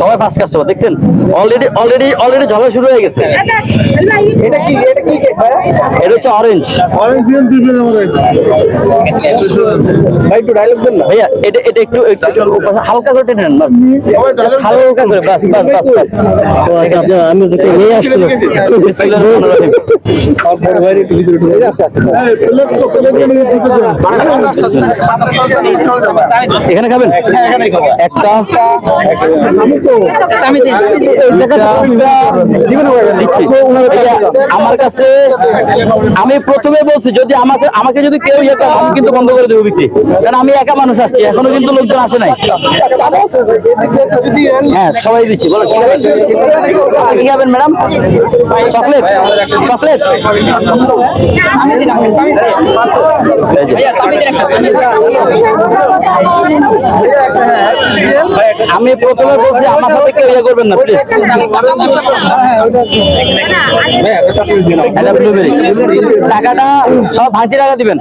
সবাই first customer দেখছেন? Already already already ঝগড়া শুরু হয়ে গেছে। এটা কি? এটা হচ্ছে অরেঞ্জ ভাই একটু ডায়লগ দেন না। ভাইয়া এটা এটা একটু হালকা করে টেনে না। হালকা করে বাস বাস বাস বাস আচ্ছা আমি যে নিয়ে আসছিল এখানে খাবেন? একটা। দিচ্ছি। আমার কাছে আমি প্রথমে বলছি যদি আমাকে আমাকে যদি কেউ ইয়ে করে আমি কিন্তু বন্ধ করে দেবো বিক্রি। কারণ আমি একা মানুষ আসছি এখনও কিন্তু লোকজন আসে নাই। হ্যাঁ সবাই দিচ্ছি বলো। কি খাবেন ম্যাডাম? চকলেট? চকলেট? আমি প্রথমে বলছি আমার সাথে কেউ ইয়ে করবেন না প্লিজ টাকাটা সব ভাঙতি টাকা দিবেন।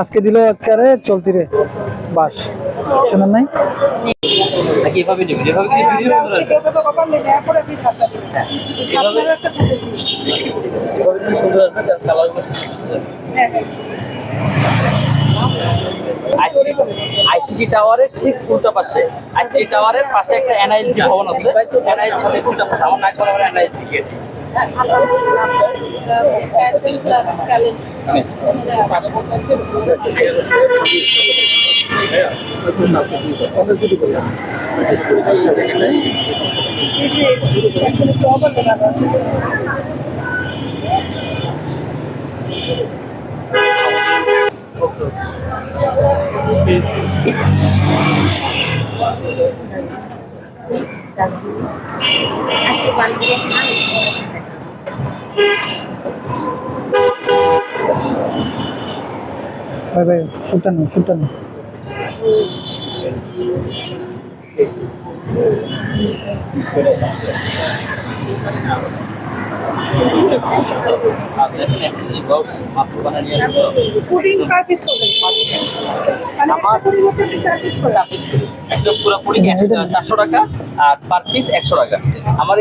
আজকে দিল একেবারে চলতি রে বাস। শোনেন নাই? আইসিটি টাওয়ারের ঠিক উল্টা পাশে। আইসিটি টাওয়ারের পাশে একটা এনআইএলজি ভবন আছে। এনআইএলজি উল্টা পাশে। আমার নাক বরাবর NILG gate. Passion plus talent. ভাই ভাই শুটটা নেই শুটটা নেই পুরোপুরি চারশো টাকা আর পার পিস একশো টাকা। আমার